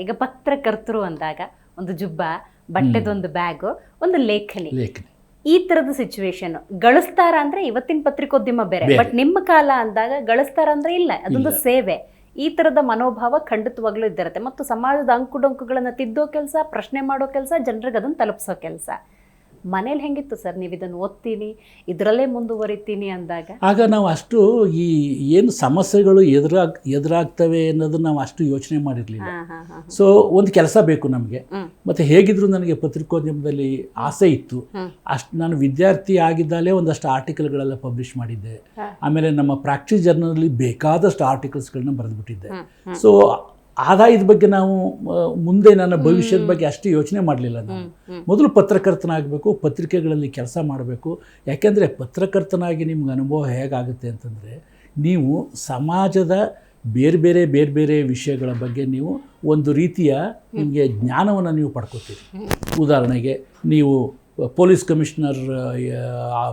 ಈಗ ಪತ್ರಕರ್ತರು ಅಂದಾಗ ಒಂದು ಜುಬ್ಬ ಬಟ್ಟೆದೊಂದು ಬ್ಯಾಗ್ ಒಂದು ಲೇಖನಿ. ಲೇಖನಿ. ಈ ತರದ ಸಿಚುವೇಶನ್ ಗಳಿಸ್ತಾರ ಅಂದ್ರೆ ಇವತ್ತಿನ ಪತ್ರಿಕೋದ್ಯಮ ಬೇರೆ. ಬಟ್ ನಿಮ್ಮ ಕಾಲ ಅಂದಾಗ ಗಳಿಸ್ತಾರ ಅಂದ್ರೆ ಇಲ್ಲ ಅದೊಂದು. ಸೇವೆ. ಈ ತರದ ಮನೋಭಾವ ಖಂಡಿತವಾಗ್ಲೂ ಇದ್ದಿರುತ್ತೆ. ಮತ್ತು ಸಮಾಜದ ಅಂಕುಡೊಂಕುಗಳನ್ನ ತಿದ್ದೋ ಕೆಲಸ ಪ್ರಶ್ನೆ ಮಾಡೋ ಕೆಲಸ ಜನರಿಗೆ ಅದನ್ನ ತಲುಪಿಸೋ ಕೆಲಸ. ಮನೇಲಿ ಹೆಂಗಿತ್ತು ಸರ್? ನೀವು ಇದನ್ನು ಓದ್ತೀನಿ ಇದರಲ್ಲೇ ಮುಂದುವರಿತೀನಿ ಅಂದಾಗ? ಆಗ ನಾವು ಅಷ್ಟು ಈ ಏನು ಸಮಸ್ಯೆಗಳು ಎದುರಾಗ್ ಎದುರಾಗ್ತವೆ ಅನ್ನೋದನ್ನ ನಾವು ಅಷ್ಟು ಯೋಚನೆ ಮಾಡಿರಲಿಲ್ಲ. ಸೊ ಒಂದು ಕೆಲಸ ಬೇಕು ನಮಗೆ. ಮತ್ತೆ ಹೇಗಿದ್ರು ನನಗೆ ಪತ್ರಿಕೋದ್ಯಮದಲ್ಲಿ ಆಸೆ ಇತ್ತು. ಅಷ್ಟು ನಾನು ವಿದ್ಯಾರ್ಥಿ ಆಗಿದ್ದಾಗಲೇ ಒಂದಷ್ಟು ಆರ್ಟಿಕಲ್ಗಳೆಲ್ಲ ಪಬ್ಲಿಷ್ ಮಾಡಿದ್ದೆ. ಆಮೇಲೆ ನಮ್ಮ ಪ್ರಾಕ್ಟೀಸ್ ಜರ್ನಲಲ್ಲಿ ಬೇಕಾದಷ್ಟು ಆರ್ಟಿಕಲ್ಸ್ಗಳನ್ನ ಬರೆದ್ಬಿಟ್ಟಿದ್ದೆ. ಸೊ ಆದಾಯದ ಬಗ್ಗೆ ನಾವು ಮುಂದೆ ನನ್ನ ಭವಿಷ್ಯದ ಬಗ್ಗೆ ಅಷ್ಟು ಯೋಚನೆ ಮಾಡಲಿಲ್ಲ ನಾನು. ಮೊದಲು ಪತ್ರಕರ್ತನಾಗಬೇಕು ಪತ್ರಿಕೆಗಳಲ್ಲಿ ಕೆಲಸ ಮಾಡಬೇಕು. ಯಾಕೆಂದರೆ ಪತ್ರಕರ್ತನಾಗಿ ನಿಮ್ಗೆ ಅನುಭವ ಹೇಗಾಗುತ್ತೆ ಅಂತಂದರೆ ನೀವು ಸಮಾಜದ ಬೇರೆ ಬೇರೆ ಬೇರೆ ಬೇರೆ ವಿಷಯಗಳ ಬಗ್ಗೆ ನೀವು ಒಂದು ರೀತಿಯ ನಿಮಗೆ ಜ್ಞಾನವನ್ನು ನೀವು ಪಡ್ಕೋತೀರಿ. ಉದಾಹರಣೆಗೆ ನೀವು ಪೊಲೀಸ್ ಕಮಿಷನರ್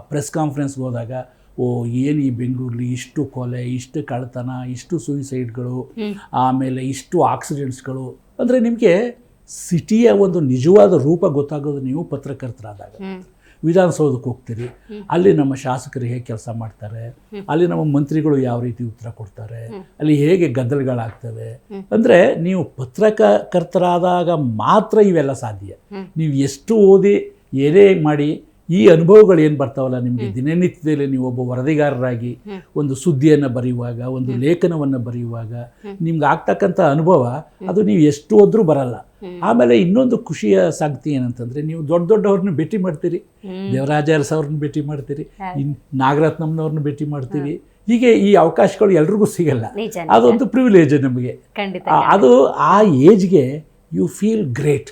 ಪ್ರೆಸ್ ಕಾನ್ಫರೆನ್ಸ್ಗೆ ಹೋದಾಗ ಓ ಏನು ಈ ಬೆಂಗಳೂರಲ್ಲಿ ಇಷ್ಟು ಕೊಲೆ ಇಷ್ಟು ಕಳ್ತನ ಇಷ್ಟು ಸೂಯಿಸೈಡ್ಗಳು. ಆಮೇಲೆ ಇಷ್ಟು ಆಕ್ಸಿಡೆಂಟ್ಸ್ಗಳು ಅಂದರೆ ನಿಮಗೆ ಸಿಟಿಯ ಒಂದು ನಿಜವಾದ ರೂಪ ಗೊತ್ತಾಗೋದು ನೀವು ಪತ್ರಕರ್ತರಾದಾಗ. ವಿಧಾನಸೌಧಕ್ಕೆ ಹೋಗ್ತೀರಿ. ಅಲ್ಲಿ ನಮ್ಮ ಶಾಸಕರು ಹೇಗೆ ಕೆಲಸ ಮಾಡ್ತಾರೆ? ಅಲ್ಲಿ ನಮ್ಮ ಮಂತ್ರಿಗಳು ಯಾವ ರೀತಿ ಉತ್ತರ ಕೊಡ್ತಾರೆ? ಅಲ್ಲಿ ಹೇಗೆ ಗದ್ದಲಗಳಾಗ್ತವೆ? ಅಂದರೆ ನೀವು ಪತ್ರಕರ್ತರಾದಾಗ ಮಾತ್ರ ಇವೆಲ್ಲ ಸಾಧ್ಯ. ನೀವು ಎಷ್ಟು ಓದಿ ಏನೇ ಮಾಡಿ ಈ ಅನುಭವಗಳು ಏನು ಬರ್ತಾವಲ್ಲ ನಿಮಗೆ? ದಿನನಿತ್ಯದಲ್ಲಿ ನೀವು ಒಬ್ಬ ವರದಿಗಾರರಾಗಿ ಒಂದು ಸುದ್ದಿಯನ್ನು ಬರೆಯುವಾಗ ಒಂದು ಲೇಖನವನ್ನು ಬರೆಯುವಾಗ ನಿಮ್ಗೆ ಆಗ್ತಕ್ಕಂಥ ಅನುಭವ ಅದು ನೀವು ಎಷ್ಟು ಹೋದರೂ ಬರಲ್ಲ. ಆಮೇಲೆ ಇನ್ನೊಂದು ಖುಷಿಯ ಸಂಗತಿ ಏನಂತಂದ್ರೆ ನೀವು ದೊಡ್ಡ ದೊಡ್ಡವ್ರನ್ನ ಭೇಟಿ ಮಾಡ್ತೀರಿ. ದೇವರಾಜ ಅರಸ್ ಅವ್ರನ್ನ ಭೇಟಿ ಮಾಡ್ತೀರಿ. ಹೌದು. ಇನ್ ನಾಗರತ್ನಮ್ನವ್ರನ್ನ ಭೇಟಿ ಮಾಡ್ತೀವಿ. ಹೀಗೆ ಈ ಅವಕಾಶಗಳು ಎಲ್ರಿಗೂ ಸಿಗಲ್ಲ. ಅದೊಂದು ಪ್ರಿವಿಲೇಜ್ ನಮಗೆ. ಅದು ಆ ಏಜ್ಗೆ you feel great